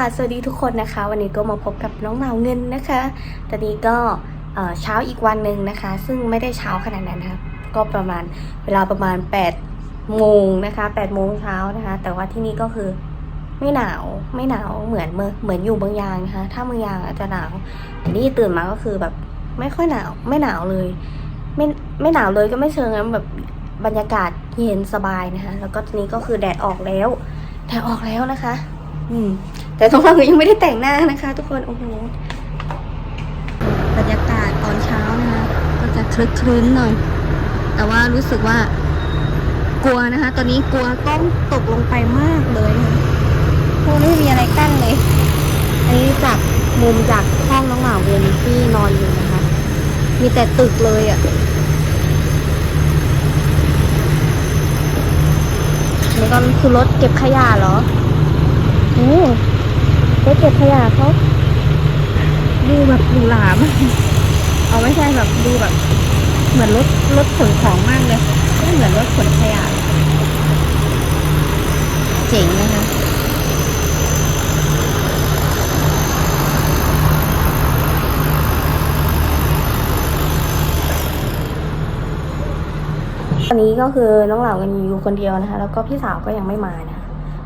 สดีค่ะสวัสดีทุกคนนะคะ วันนี้ก็มาพบกับน้องเหมาเงินนะคะ ตอนนี้ก็เอ่อเช้าอีกวันหนึ่งนะคะ ซึ่งไม่ได้เช้าขนาดนั้นนะคะก็ประมาณเวลาประมาณ8โมงนะคะ8โมงเช้านะคะ แต่ว่าที่นี่ก็คือไม่หนาวไม่หนาวเหมือนเมื่อเหมือนอยู่เมืองยางนะคะ ถ้าเมืองยางอาจจะหนาวแต่นี่ตื่นมาก็คือแบบไม่ค่อยหนาวไม่หนาวเลย ไม่ไม่หนาวเลยก็ไม่เชิงนะแบบบรรยากาศเย็นสบายนะคะ แล้วก็ทีนี้ก็คือแดดออกแล้วแดดออกแล้วนะคะ อืม แต่ตรงเรายังไม่ได้แต่งหน้านะคะ ทุกคน โอ้โห บรรยากาศตอนเช้านะคะ ก็จะคลึกคลื้นหน่อย แต่ว่ารู้สึกว่า กลัวนะคะ ตอนนี้กลัวกล้องตกลงไปมากเลยคะเพราะไม่มีอะไรกั้นเลย อันนี้จากมุมจากห้องน้องหมาเวนที่นอนอยู่นะคะ มีแต่ตึกเลยอะ่ะนี่ก็คือรถเก็บขยะเหรอ โอ้รถเก็บขยะเขาดูแบบหรูหรามากเอาไม่ใช่แบบดูแบบ เหมือนรถรถขนของมากเลยไม่เหมือนรถขนขยะเลยเจ๋งนะคะตอนนี้ก็คือน้องเหล่ากันอยู่คนเดียวนะคะ แล้วก็พี่สาวก็ยังไม่มานะคะ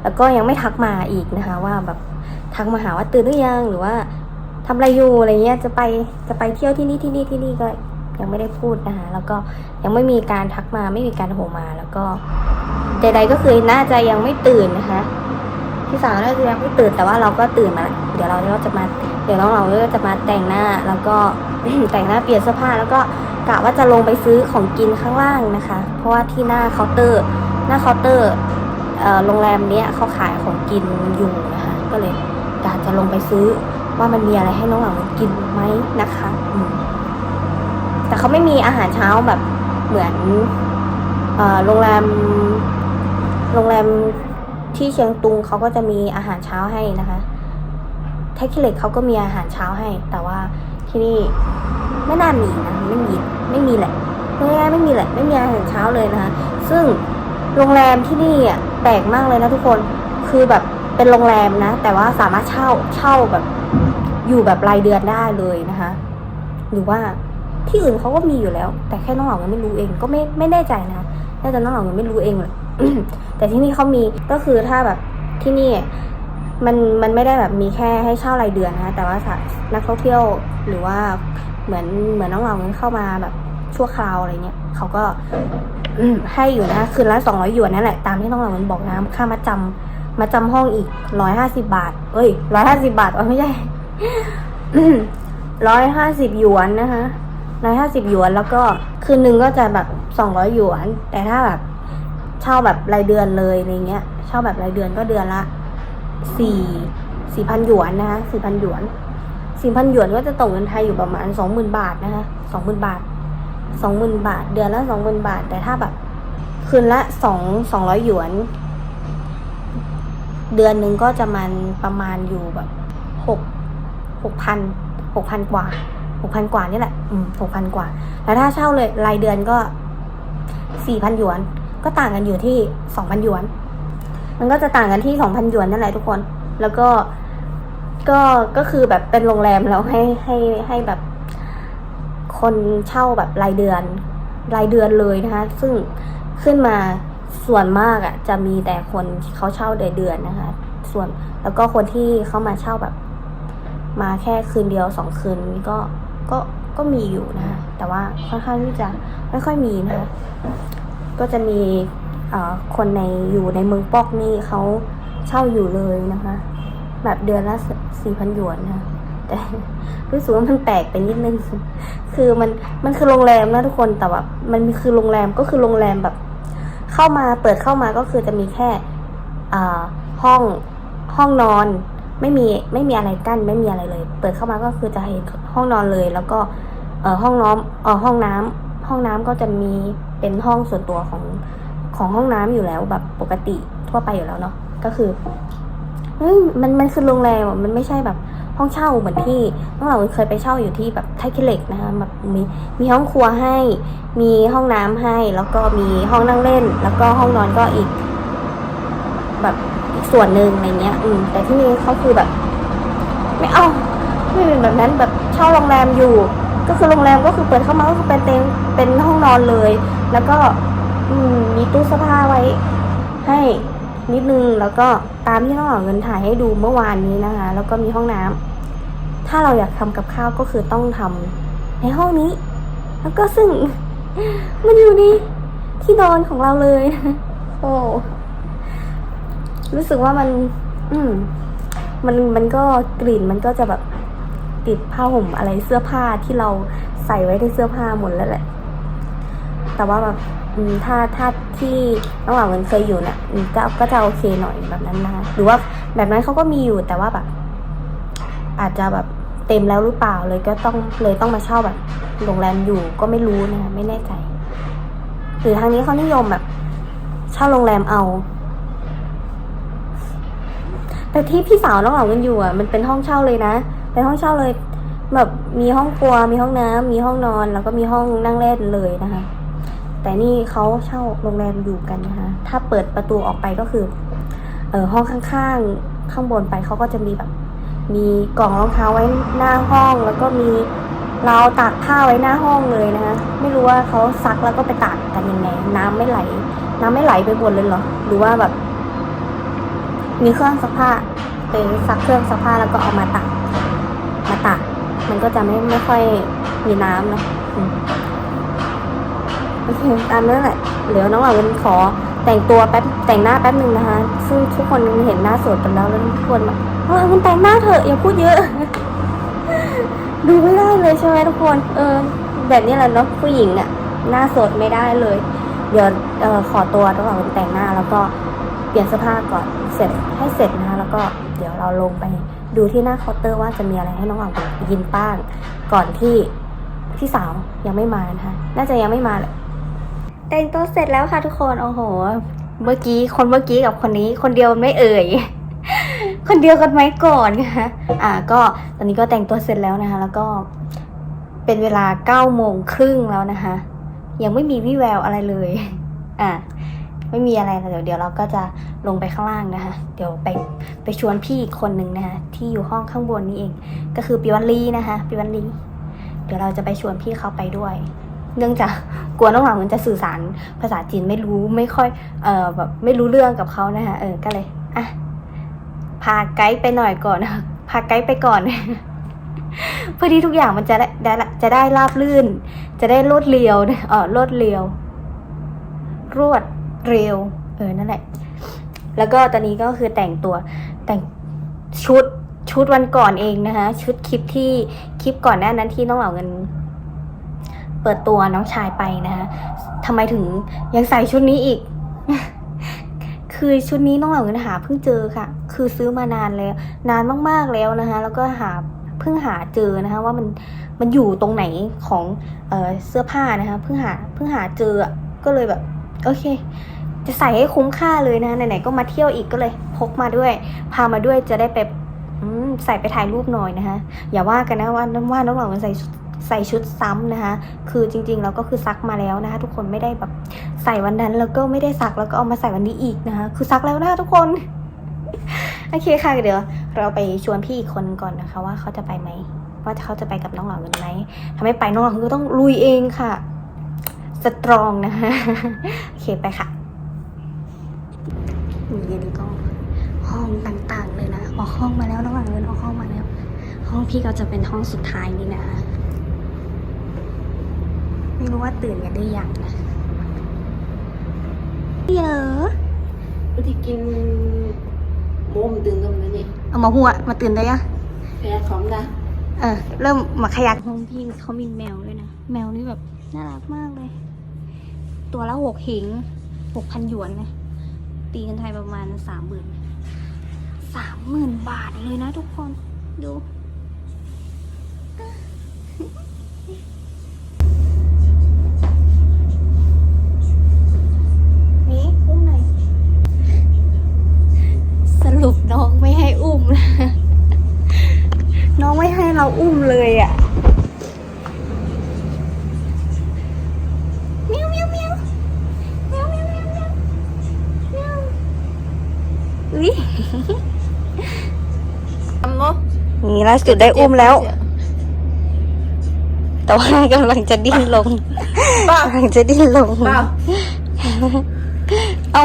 แล้วก็ยังไม่ทักมาอีกนะคะ ว่าแบบทักมาหาว่าตื่นหรือยังหรือว่าทำอะไรอยู่อะไรเงี้ยจะไปจะไปเที่ยวที่นี่ที่นี่ที่นี่ก็ยังไม่ได้พูดนะคะแล้วก็ยังไม่มีการทักมาไม่มีการโทรมาแล้วก็ใดๆก็คือน่าจะยังไม่ตื่นนะคะพี่สาวน่าจะยังไม่ตื่นแต่ว่าเราก็ตื่นมา เดี๋ยวเราเราจะมา เดี๋ยวน้องเราก็จะมาแต่งหน้าแล้วก็แต่งหน้าเปลี่ยนเสื้อผ้า แล้วก็กะว่าจะลงไปซื้อของกินข้างล่างนะคะ เพราะว่าที่หน้าเคาน์เตอร์ หน้าเคาน์เตอร์ โรงแรมเนี้ยเขาขายของกินอยู่นะคะ ก็เลยอยากจะลงไปซื้อว่ามันมีอะไรให้น้องหลังกินไหมนะคะแต่เขาไม่มีอาหารเช้าแบบเหมือนโรงแรมโรงแรมที่เชียงตุงเขาก็จะมีอาหารเช้าให้นะคะแท็กซี่เล็กเขาก็มีอาหารเช้าให้ แต่ว่าที่นี่ไม่น่ามีนะไม่มีไม่มีแหละง่ายๆไม่มีแหละ ไม่มีอาหารเช้าเลยนะคะ ซึ่งโรงแรมที่นี่อะ ปลกมากเลยนะทุกคน คือแบบเป็นโรงแรมนะ แต่ว่าสามารถเช่าเช่าแบบอยู่แบบรายเดือนได้เลยนะคะ หรือว่าที่อื่นเขาก็มีอยู่แล้ว แต่แค่น้องเหล่ายังไม่รู้เองก็ไม่ไม่แน่ใจนะน่าจะน้องเหล่ายังไม่รู้เองเลยแต่ที่นี่เขามีก็คือถ้าแบบที่นี่มันมันไม่ได้แบบมีแค่ให้เช่ารายเดือนนะแต่ว่านักท่องเที่ยวหรือว่าเหมือนเหมือนน้องเหล่านั้นเข้ามาแบบชั่วคราวอะไรเงี้ยเขาก็ อืมให้อยู่นะ คืนละสองร้อยหยวนนั่นแหละ ตามที่น้องหล่ามันบอกนะค่ามาจำมาจำห้องอีกร้อยห้าสิบาท เอ้ยร้อยห้าสิบาทอ๋อไม่ใช่ร้อยห้าสิบหยวนนะคะร้อยห้าสิบหยวนแล้วก็คืนหนึ่งก็จะแบบสองร้อยหยวน แต่ถ้าแบบเช่าแบบรายเดือนเลยอะไรเงี้ยเช่าแบบรายเดือนก็เดือนละสี่สี่พันหยวนนะคะสี่พันหยวนสี่พันหยวนก็จะตกเงินไทยอยู่ประมาณสองหมื่นบาทนะคะสองหมื่นบาท สองหมื่นบาท เดือนละสองหมื่นบาท แต่ถ้าแบบ คืนละสองสองร้อยหยวน เดือนหนึ่งก็จะมันประมาณอยู่แบบหกหกพันหกพันกว่าหกพันกว่านี่แหละ อืมหกพันกว่า แล้วถ้าเช่าเลยรายเดือนก็สี่พันหยวน ก็ต่างกันอยู่ที่สองพันหยวน มันก็จะต่างกันที่สองพันหยวนนั่นแหละทุกคน แล้วก็ก็ก็คือแบบเป็นโรงแรมแล้วให้ให้ให้แบบ คนเช่าแบบรายเดือน รายเดือนเลยนะคะ ซึ่งขึ้นมาส่วนมากอะ่ะจะมีแต่คนเขาเช่าเดือนเดือนนะคะ ส่วนแล้วก็คนที่เขามาเช่าแบบ มาแค่คืนเดียวสองคืนก็ก็ก็มีอยู่นะคะแต่ว่าค่อนข้างที่จะไม่ค่อยมีนะคะก็จะมีเอ่อคนในอยู่ในเมืองปอกนี่เขาเช่าอยู่เลยนะคะ แบบเดือนละสี่พันหยวนนะ แต่รู้สึกว่ามันแปลกไปนิดนึง คือมันมันคือโรงแรมนะทุกคนแต่ว่ามันมีคือโรงแรมก็คือโรงแรมแบบ เข้ามาเปิดเข้ามาก็คือจะมีแค่อ่ห้องห้องนอน ไม่มีไม่มีอะไรกั้นไม่มีอะไรเลย เปิดเข้ามาก็คือจะเห็นห้องนอนเลย แล้วก็เอ่อห้องน้ำเอ่อห้องน้ำห้องน้ำก็จะมีเป็นห้องส่วนตัวของของห้องน้ำอยู่แล้วแบบปกติทั่วไปอยู่แล้วเนาะก็คือเฮ้ยมันมันคือโรงแรมมันไม่ใช่แบบ ห้องเช่าเหมือนที่น้องเราเคยไปเช่าอยู่ที่แบบไทคิเล็กนะคะแบบมีมีห้องครัวให้ มีห้องน้ำให้ แล้วก็มีห้องนั่งเล่น แล้วก็ห้องนอนก็อีก แบบอีกส่วนหนึ่งอะไรเงี้ย อืมแต่ที่นี่เขาคือแบบ ไม่เอาไม่เป็นแบบนั้นแบบเช่าโรงแรมอยู่ ก็คือโรงแรมก็คือเปิดเข้ามาก็คือเป็นเต็นเป็นห้องนอนเลย แล้วก็ อืมมีตู้เสื้อผ้าไว้ ให้นิดนึงแล้วก็ ตามที่น้องเหล่าเงินถ่ายให้ดูเมื่อวานนี้นะคะ แล้วก็มีห้องน้ำถ้าเราอยากทำกับข้าวก็คือต้องทำในห้องนี้ แล้วก็ซึ่งมันอยู่ในที่นอนของเราเลย โอ้รู้สึกว่ามัน อืม มันมันก็กลิ่นมันก็จะแบบติดผ้าห่มอะไรเสื้อผ้าที่เราใส่ไว้ในเสื้อผ้าหมดแล้วแหละ แต่ว่าแบบ ถ้าถ้าที่น้องหลังเงินเคยอยู่เนี่ยก็ก็จะโอเคหน่อยแบบนั้นนะคะหรือว่าแบบนั้นเขาก็มีอยู่แต่ว่าแบบ อาจจะแบบเต็มแล้วหรือเปล่าเลยก็ต้องเลยต้องมาเช่าแบบโรงแรมอยู่ก็ไม่รู้นะคะไม่แน่ใจ หรือทางนี้เขานิยมแบบเช่าโรงแรมเอาแต่ที่พี่สาวน้องเหล่ากันอยู่อะมันเป็นห้องเช่าเลยนะเป็นห้องเช่าเลย แบบมีห้องครัวมีห้องน้ำมีห้องนอน แล้วก็มีห้องนั่งเล่นเลยนะคะ แต่นี่เขาเช่าโรงแรมอยู่กันนะคะ ถ้าเปิดประตูออกไปก็คือเออห้องข้างๆ ข้างบนไปเขาก็จะมีแบบ มีกล่องรองเท้าไว้หน้าห้อง แล้วก็มีเราตากผ้าไว้หน้าห้องเลยนะคะ ไม่รู้ว่าเขาซักแล้วก็ไปตากกันยังไง น้ำไม่ไหล น้ำไม่ไหลไปบนเลยเหรอ หรือว่าแบบ มีเครื่องซักผ้าไปซักเครื่องซักผ้าแล้วก็เอามาตากมาตากมันก็จะไม่ไม่ค่อยมีน้ำเนาะ โอเคตามนั้นแหละเดี๋ยวน้องหลังวันขอแต่งตัวแป๊บแต่งหน้าแป๊บหนึ่งนะคะ ซึ่งทุกคนเห็นหน้าสดกันแล้วแล้วทุกคนแบบน้องหลันแต่งหน้าเถอะอย่าพูดเยอะ ดูไม่ได้เลยใช่ไหมทุกคน เออ แบบนี้แหละเนาะผู้หญิงอะหน้าสดไม่ได้เลย เดี๋ยวเออขอตัวระหว่างแต่งหน้าแล้วก็เปลี่ยนเสื้อผ้าก่อนเสร็จให้เสร็จนะคะแล้วก็เดี๋ยวเราลงไปดูที่หน้าเคาน์เตอร์ว่าจะมีอะไรให้น้องหวังยินป้างก่อนที่พี่สาวยังไม่มานะคะน่าจะยังไม่มาแหละ แต่งตัวเสร็จแล้วค่ะทุกคน โอ้โห เมื่อกี้คนเมื่อกี้กับคนนี้ คนเดียวไม่เอ่ย คนเดียวกันไหมก่อนนะคะอ่า ก็ตอนนี้ก็แต่งตัวเสร็จแล้วนะคะ แล้วก็เป็นเวลาเก้าโมงครึ่งแล้วนะคะ ยังไม่มีวี่แววอะไรเลย อะไม่มีอะไรนะเดี๋ยวเดี๋ยวเราก็จะลงไปข้างล่างนะคะ เดี๋ยวไปไปชวนพี่อีกคนหนึ่งนะคะที่อยู่ห้องข้างบนนี้เอง ก็คือปิวันลีนะคะปิวันลีเดี๋ยวเราจะไปชวนพี่เขาไปด้วย เนื่องจากกลัวน้องหวังมันจะสื่อสารภาษาจีนไม่รู้ไม่ค่อยเออแบบไม่รู้เรื่องกับเขานะคะเออก็เลยอะพาไกด์ไปหน่อยก่อนนะคะพาไกด์ไปก่อน เพื่อที่ทุกอย่างมันจะได้ได้จะได้ราบลื่น จะได้รวดเร็วเออรวดเร็ว รวดเร็ว เออนั่นแหละ แล้วก็ตอนนี้ก็คือแต่งตัวแต่งชุดชุดวันก่อนเองนะคะ ชุดคลิปที่คลิปก่อนหน้านั้นที่น้องเหล่าเงิน เปิดตัวน้องชายไปนะคะทำไมถึงยังใส่ชุดนี้อีก คือชุดนี้น้องเหล่าเงินหาเพิ่งเจอค่ะ คือซื้อมานานแล้ว นานมากๆแล้วนะคะ แล้วก็หาเพิ่งหาเจอนะคะ ว่ามันมันอยู่ตรงไหนของเออเสื้อผ้านะคะเพิ่งหาเพิ่งหาเจอก็เลยแบบ โอเค จะใส่ให้คุ้มค่าเลยนะไหนๆก็มาเที่ยวอีกก็เลยพกมาด้วย พามาด้วยจะได้ไปใส่ไปถ่ายรูปหน่อยนะคะอย่าว่ากันนะว่าว่าน้องเหล่าเงินใส่ ใส่ชุดซ้ำนะคะ คือจริงๆเราก็คือซักมาแล้วนะคะ ทุกคนไม่ได้แบบใส่วันนั้นแล้วก็ไม่ได้ซักแล้วก็เอามาใส่วันนี้อีกนะคะ คือซักแล้วนะคะทุกคน โอเคค่ะเดี๋ยว เราไปชวนพี่อีกคนก่อนนะคะ ว่าเขาจะไปไหมว่าเขาจะไปกับน้องหล่าเงินไหมถ้าไม่ไปน้องหล่าเงินก็ต้องลุยเองค่ะ สตรองนะคะโอเคไปค่ะนี่นี่ก็ห้องต่างๆเลยนะ ออกห้องมาแล้วน้องหล่าเงินออกห้องมาแล้ว ห้องพี่ก็จะเป็นห้องสุดท้ายนี่นะ ไม่รู้ว่าตื่นกันหรือยังนะเยอะบางทีกินหมูมันตึงตรงนี้นี่เอามาหัวมาตื่นได้ยังแพ้ของได้เออเริ่มมาขยักห้องพี่เขามีแมวด้วยนะ แมวนี่แบบน่ารักมากเลย ตัวละหกหิงหกพันหยวนนะตีกันไทยประมาณสามหมื่นสามหมื่นบาทเลยนะทุกคน ดู นี่อุ้มหน่อยสรุปน้องไม่ให้อุ้มนะ น้องไม่ให้เราอุ้มเลยอะ่ะเมียวเมียวเมียวเมียวเมียวเมียวเมียวเมียวอุ้ยอุ้ยทำเนาะนี่ล่าสุดได้อุ้มแล้ว แต่ว่ากำลังจะดิ้นลงป้ากำลังจะดิ้นลงป้าเอา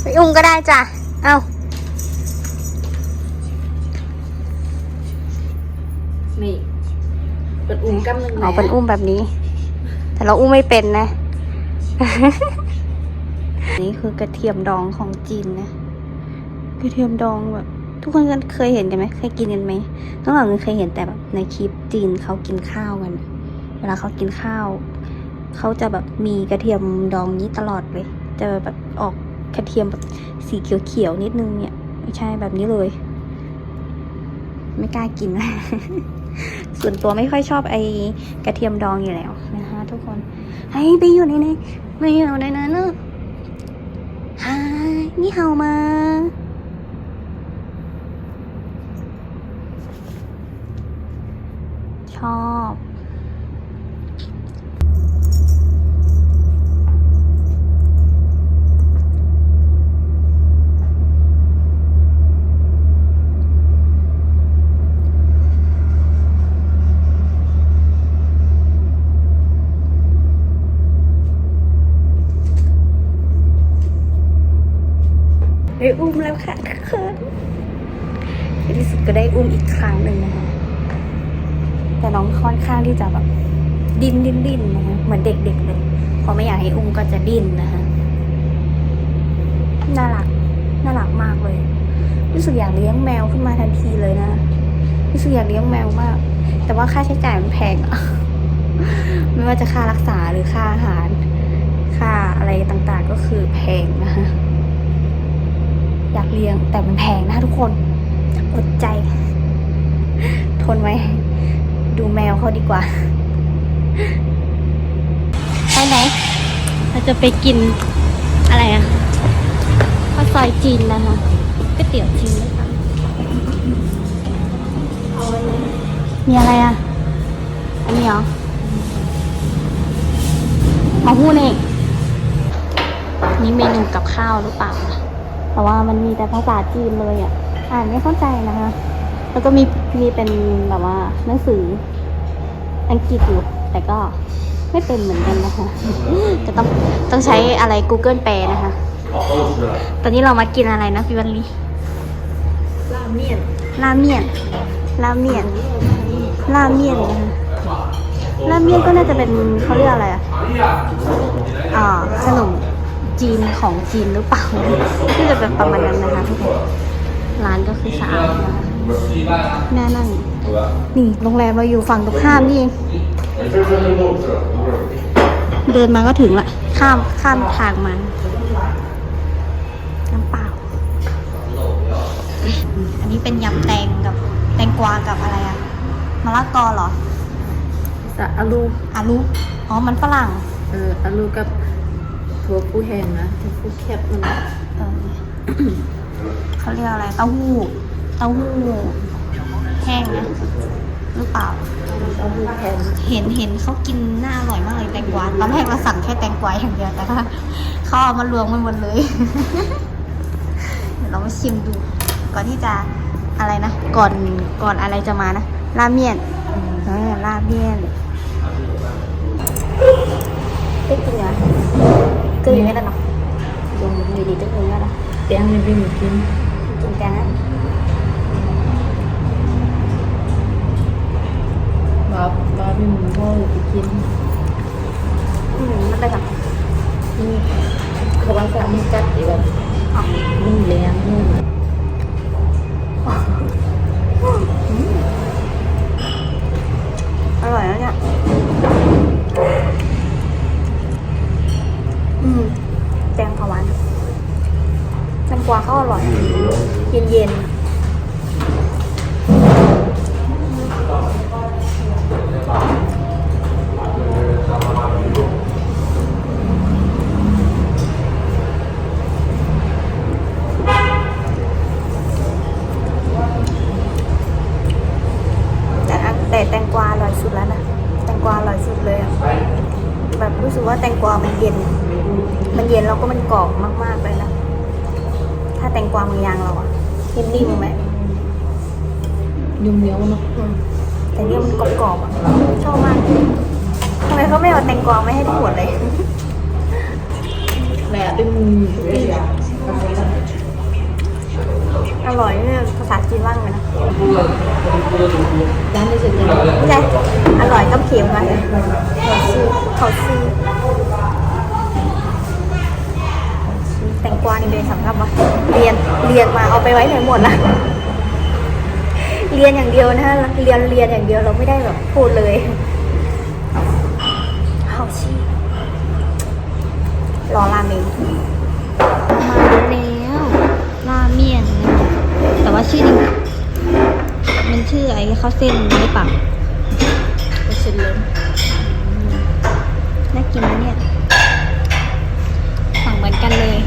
ไปอุ้มก็ได้จ้ะ เอา อุ้มกำหนึ่งเอาเป็นอุ้มแบบนี้ แต่เราอุ้มไม่เป็นนะ นี่คือกระเทียมดองของจีนนะ กระเทียมดองแบบ ทุกคนเคยเห็นกันไหมเคยกินกันไหมน้องหลังเคยเห็นแต่แบบในคลิปจีนเขากินข้าวกัน เวลาเขากินข้าว เขาจะแบบมีกระเทียมดองนี้ตลอดเลย จะแบบออกกระเทียมแบบสีเขียวๆนิดนึงเนี่ย ไม่ใช่แบบนี้เลย ไม่กล้ากิน ส่วนตัวไม่ค่อยชอบไอกระเทียมดองอยู่แล้วนะคะทุกคนให้ไปอยู่ในนี้ไปอยู่ในนั้นนะฮานี่เฮามา ชอบ แล้วค่ะทุกคนในที่สุดก็ได้อุ้มอีกครั้งหนึ่งนะคะ แต่น้องค่อนข้างที่จะแบบดิ้นดิ้นดิ้นนะคะเหมือนเด็กๆเลย พอไม่อยากให้อุ้มก็จะดิ้นนะคะ น่ารัก น่ารักมากเลย รู้สึกอยากเลี้ยงแมวขึ้นมาทันทีเลยนะ รู้สึกอยากเลี้ยงแมวมาก แต่ว่าค่าใช้จ่ายมันแพงอะไม่ว่าจะค่ารักษาหรือค่าอาหาร ค่าอะไรต่างๆก็คือแพงนะคะากเลี้ยง แต่มันแพงนะทุกคน อดใจ ทนไว้ ดูแมวเขาดีกว่า ไปไหน เราจะไปกินอะไรอะข้าวซอยจีนนะคะก๋วยเตี๋ยวจีนนะคะมีอะไรอะอันนี้เหรอเอาหู้นี่นี่เมนูกับข้าวหรือเปล่านะ เพราะว่ามันมีแต่ภาษาจีนเลยอะอ่านไม่เข้าใจนะคะ แล้วก็มีมีเป็นแบบว่าหนังสืออังกฤษอยู่ แต่ก็ไม่เป็นเหมือนกันนะคะ จะต้องต้องใช้อะไร Google แปลนะคะ ตอนนี้เรามากินอะไรนะพี่วันลีลาเมียนราเมียนราเมียนราเมียนนะคะราเมียนก็น่าจะเป็นเขาเรียกอะไรอะอ่าขนม จีนของจีนหรือเปล่าที่จะเป็นประมาณนั้นนะคะทุกคนร้านก็คือสะอาดนะคะน่านั่งนี่โรงแรมเราอยู่ฝั่งตรงข้ามนี่เองเดินมาก็ถึงละข้ามข้ามทางมาน้ำเปล่า อันนี้เป็นยำแตงกับแตงกวากับอะไรอะมะละกอเหรอสะอาลูอาลูอ๋อมันฝรั่งเอออาลูกับ ถั่วผู้แห้งนะถั่วผู้แคบมันนะเออเขาเรียกอะไรเต้าหู้เต้าหู้แห้งนะหรือเปล่า เต้าหู้แห้งเห็นเห็นเขากินน่าอร่อยมากเลยแตงกวาตอนแรกเราสั่งแค่แตงกวาอย่างเดียวแต่ว่าเขาเอามารวมกันหมดเลยเดี๋ยวเรามาชิมดู ก่อนที่จะอะไรนะก่อนก่อนอะไรจะมานะราเมียนเออราเมียนได้กินเหรอเกยอยู่ไม่ได้หรอยัง มีดีตึ้งนึงแล้วนะแตงนี่เป็นกินกินกันนะบาบาเป็นหมูพ่อไปกิน อืมมันได้ค่ะนี่เขวาจะมีกัดอีกแบบอ๋อนุ่มแรงแล้วเนี่ยอืมแตงผาหวานแตงกวาเขาอร่อย เย็นเย็นๆแต่แตงกวาอร่อยสุดแล้วนะ แตงกวาอร่อยสุดเลยอะ แบบรู้สึกว่าแตงกวามันเย็น มันเย็นแล้วก็มันกรอบมากๆเลยนะ ถ้ถ้าแตงกวาเมืองยางเราอะนิ่มๆไหมยุ่มเหนียวเนาะอืมแต่เนี่ยมันกรอบๆอะชอบมากทำไมเขาไม่เอาแตงกวาไม่ให้ขวดเลยแหละดึง อร่อยเนี่ยภาษาจีนว่างเลยนะร้านที่สุดเลยไม่ใช่อร่อยกับเค็มมาเลยเขาซื้อเขาซื้อแตงกวานี่เป็นสำหรับว่าเรียนเรียนมาเอาไปไว้ไหนหมดละเรียนอย่างเดียวนะเรียนเรียนอย่างเดียวเราไม่ได้แบบพูดเลย ข้าวเส้นหรือเปล่าก็เสร็จเลยน่ากินนะเนี่ย สั่งเหมือนกันเลย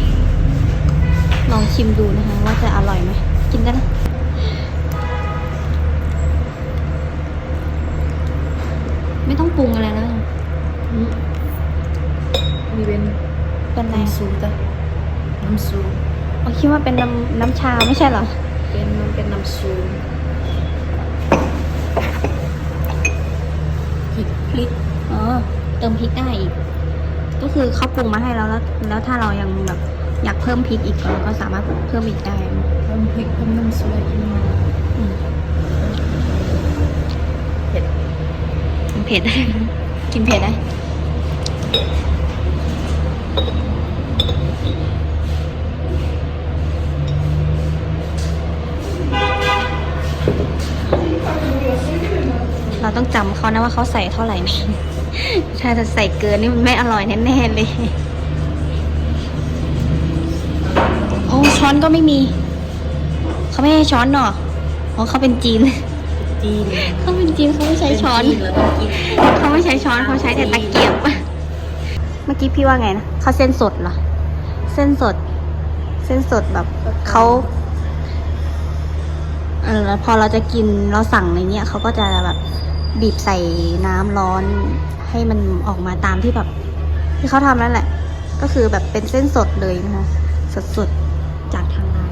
ลองชิมดูนะคะ ว่าจะอร่อยไหม กินได้นะไม่ต้องปรุงอะไรแล้วอืมมีเป็นเป็นไรน้ำซูจ้ะน้ำซูเราคิดว่าเป็นน้ำน้ำชาไม่ใช่เหรอ เป็นมันเป็นน้ำซูพริกพริกอ๋อเติม พริกได้อีก ก็คือเขาปรุงมาให้แล้วแล้ว แล้วถ้าเรายังแบบอยากเพิ่มพริกอีกเราก็สามารถเพิ่มอีกได้ เพิ่มพริกเพิ่มน้ำซูอะไรขึ้นมาอืมเผ็ดกินเผ็ดได้ กินเผ็ดได้ เราต้องจำเขานะว่าเขาใส่เท่าไหร่นะ ถ้าจะใส่เกินนี่มันไม่อร่อยแน่ๆเลย โอ้ช้อนก็ไม่มี เขาไม่ให้ช้อนหรอเพราะเขาเป็นจีน จีนเขาเป็นจีนเขาไม่ใช้ช้อนเป็นจีแล้วต้องกินเขาไม่ใช้ช้อนเขาใช้แต่ตะเกียบ เมื่อกี้พี่ว่าไงนะเขาเส้นสดเหรอ เส้นสด เส้นสดแบบเขาเออแล้วพอเราจะกินเราสั่งอะไรเงี้ยเขาก็จะแบบบีบใส่น้ำร้อน ให้มันออกมาตามที่แบบ ที่เขาทำนั่นแหละ ก็คือแบบเป็นเส้นสดเลยนะคะสดๆจากทางร้าน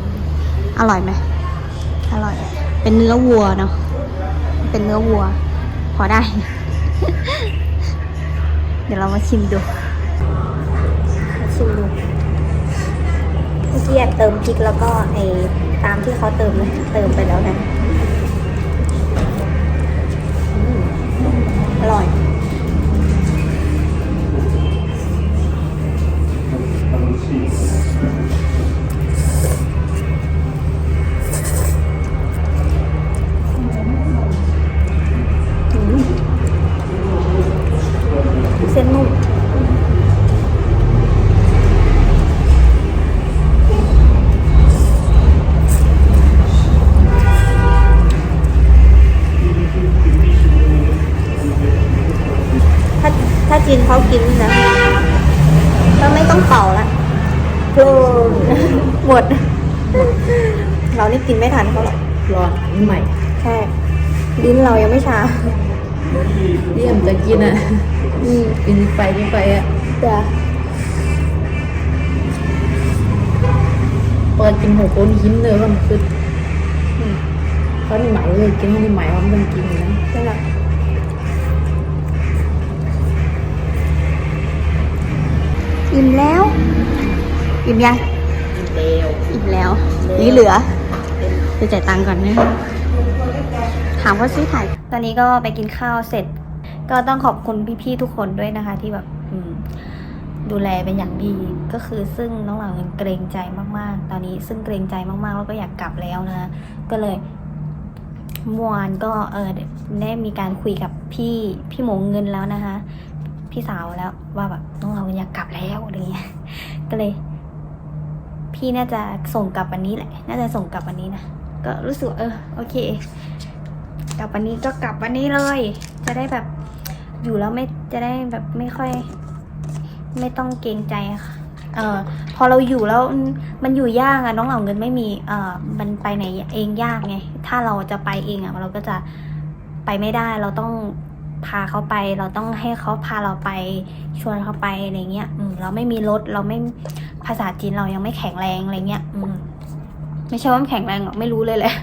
อร่อยไหมอร่อย เป็นเนื้อวัวเนาะเป็นเนื้อวัว พอได้ เดี๋ยวเรามาชิมดูชิมดูเมื่อกี้แอบเติมพริกแล้วก็ไอตามที่เขาเติมเลยเติมไปแล้วนะอืมอร่อย เรานี่กินไม่ทันเขาหรอกร้อนอันนี้ใหม่ใช่ลิ้นเรายังไม่ชาเยี่ยมจะกินอะอืมกินไปกินไปอะจะเปิดกินหกคนหินเลยว่ามันคืออืมเขานี่ใหม่เลยกินเขานี่ใหม่ว่ามันกินนะนั่นแหละอิ่มแล้ว อิ่มยัง เร็วอิ่มแล้ว นี่เหลือไปจ่ายตังค์ก่อนนะ ถามว่าซื้อถ่าย ตอนนี้ก็ไปกินข้าวเสร็จ ก็ต้องขอบคุณพี่ๆทุกคนด้วยนะคะ ที่แบบอืมดูแลเป็นอย่างดี ก็คือซึ่งน้องหลังยังเกรงใจมากๆ ตอนนี้ซึ่งเกรงใจมากๆ แล้วก็อยากกลับแล้วนะคะก็เลยเมื่อวานก็เออได้มีการคุยกับพี่พี่หมงเงินแล้วนะคะ พี่สาวแล้วว่าแบบน้องเราอยากกลับแล้วอะไรเงี้ยก็เลย พี่น่าจะส่งกลับวันนี้แหละ น่าจะส่งกลับวันนี้นะ ก็รู้สึกเออโอเค กลับวันนี้ก็กลับวันนี้เลย จะได้แบบอยู่แล้วไม่จะได้แบบไม่ค่อย ไม่ต้องเกรงใจค่ะ เออพอเราอยู่แล้วมันอยู่ยากอะน้องเหล่าเงินไม่มี เออมันไปไหนเองยากไง ถ้าเราจะไปเองอะเราก็จะไปไม่ได้ เราต้องพาเขาไปเราต้องให้เขาพาเราไปชวนเขาไปอะไรเงี้ยอืมเราไม่มีรถเราไม่ ภาษาจีนเรายังไม่แข็งแรงอะไรเงี้ยอืมไม่ใช่ว่ามันแข็งแรงหรอกไม่รู้เลยแหละ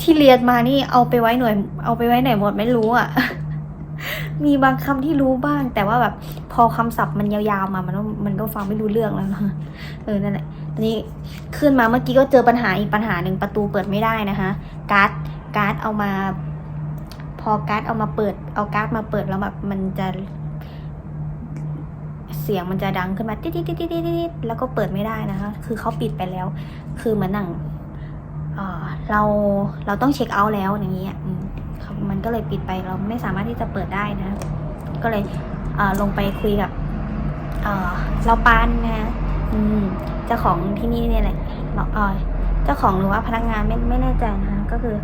ที่เรียนมานี่เอาไปไว้หน่วย เอาไปไว้ไหนหมดไม่รู้อะมีบางคำที่รู้บ้าง แต่ว่าแบบ พอคำศัพท์มันยาวๆมามันก็มันก็ฟังไม่รู้เรื่องแล้วนะเออนั่นแหละตอนนี้ขึ้นมาเมื่อกี้ก็เจอปัญหาอีกปัญหาหนึ่งประตูเปิดไม่ได้นะคะการ์ดการ์ดเอามา พอการ์ดเอามาเปิด เอาการ์ดมาเปิดแล้วแบบมันจะเสียงมันจะดังขึ้นมาติ๊ดติ๊ดติ๊ดติ๊ดติ๊ดแล้วก็เปิดไม่ได้นะคะ คือเขาปิดไปแล้ว คือเหมือนหนังเราเราต้องเช็คเอาท์แล้วอย่างเงี้ยมันก็เลยปิดไปเราไม่สามารถที่จะเปิดได้นะ ก็เลยเลงไปคุยกับเราปานนะอืมเจ้าของที่นี่เนี่ยแหละเราเออเจ้าของหรือว่าพนักงานไม่ไม่แน่ใจนะคะก็คือ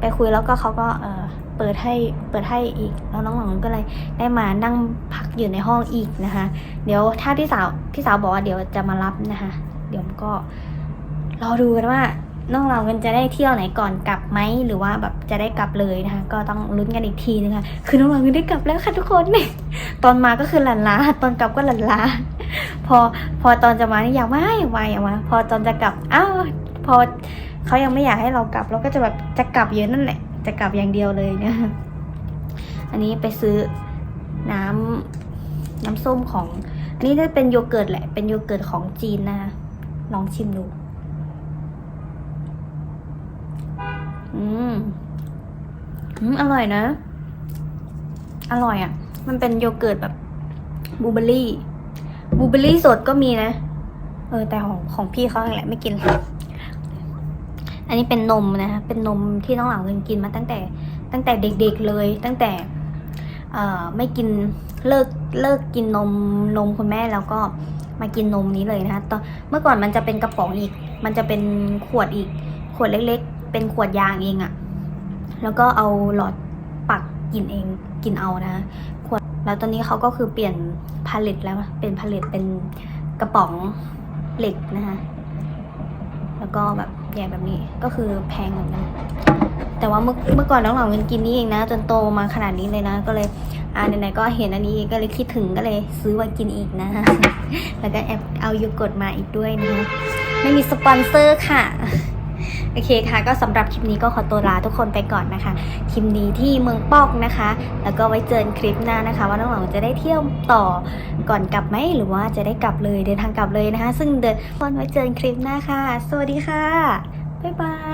ไปคุยแล้วก็เขาก็เอ ปิดให้เปิดให้อีก แล้วน้องหลงก็เลยได้มานั่งพักอยู่ในห้องอีกนะคะ เดี๋ยวถ้าพี่สาวพี่สาวบอกว่าเดี๋ยวจะมารับนะคะ เดี๋ยวก็รอดูกันว่าน้องเรากันจะได้เที่ยวไหนก่อนกลับไหมหรือว่าแบบจะได้กลับเลยนะคะ ก็ต้องลุ้นกันอีกทีนึงค่ะคือน้องเรากันได้กลับแล้วค่ะทุกคนเนี่ยตอนมาก็คือหลันล้าตอนกลับก็หลันล้าพอพอตอนจะมานี่อยากมาอยากมาอยากมาพอตอนจะกลับอ้าวพอเขายังไม่อยากให้เรากลับเราก็จะแบบจะกลับเยอะนั่นแหละ จะกลับอย่างเดียวเลยเนี่ย อันนี้ไปซื้อน้ำน้ำส้มของ อันนี้จะเป็นโยเกิร์ตแหละ เป็นโยเกิร์ตของจีนนะ ลองชิมดู อืม อืม อร่อยนะ อร่อยอะ่ะ มันเป็นโยเกิร์ตแบบบูเบอรี่บูเบอร์รี่สดก็มีนะ เออ แต่ของของพี่เขาแหละไม่กิน อันนี้เป็นนมนะคะเป็นนมที่น้องหลังเงินกินมาตั้งแต่ตั้งแต่เด็กๆเลย ตั้งแต่ไม่กินเลิกเลิกกินนมนมคุณแม่แล้วก็มากินนมนี้เลยนะคะตอนเมื่อก่อนมันจะเป็นกระป๋องอีก มันจะเป็นขวดอีก ขวดเล็กๆ เป็นขวดยางเองอะแล้วก็เอาหลอดปักกินเองกินเอานะขวดแล้วตอนนี้เขาก็คือเปลี่ยนพาเลตแล้วเป็นพาเลตเป็นกระป๋องเหล็กนะคะแล้วก็แบบ ใหญ่แบบนี้ก็คือแพงเหมือนกันแต่ว่าเมื่อเมื่อก่อนน้องหลังเงินกินนี่เองนะ จนโตมาขนาดนี้เลยนะ ก็เลยอ่าไหนๆก็เห็นอันนี้ก็เลยคิดถึงก็เลยซื้อมากินอีกนะแล้วก็แอบเอาโยูกดมาอีกด้วยนะคะไม่มีสปอนเซอร์ค่ะ โอเคค่ะ ก็สำหรับคลิปนี้ก็ขอตัวลาทุกคนไปก่อนนะคะ คลิปนี้ที่เมืองปอกนะคะ แล้วก็ไว้เจอกันคลิปหน้านะคะ ว่าน้องหลังจะได้เที่ยวต่อก่อนกลับไหมหรือว่าจะได้กลับเลยเดินทางกลับเลยนะคะ ซึ่งเดินคนไว้เจอกันคลิปหน้าค่ะ สวัสดีค่ะบ๊ายบาย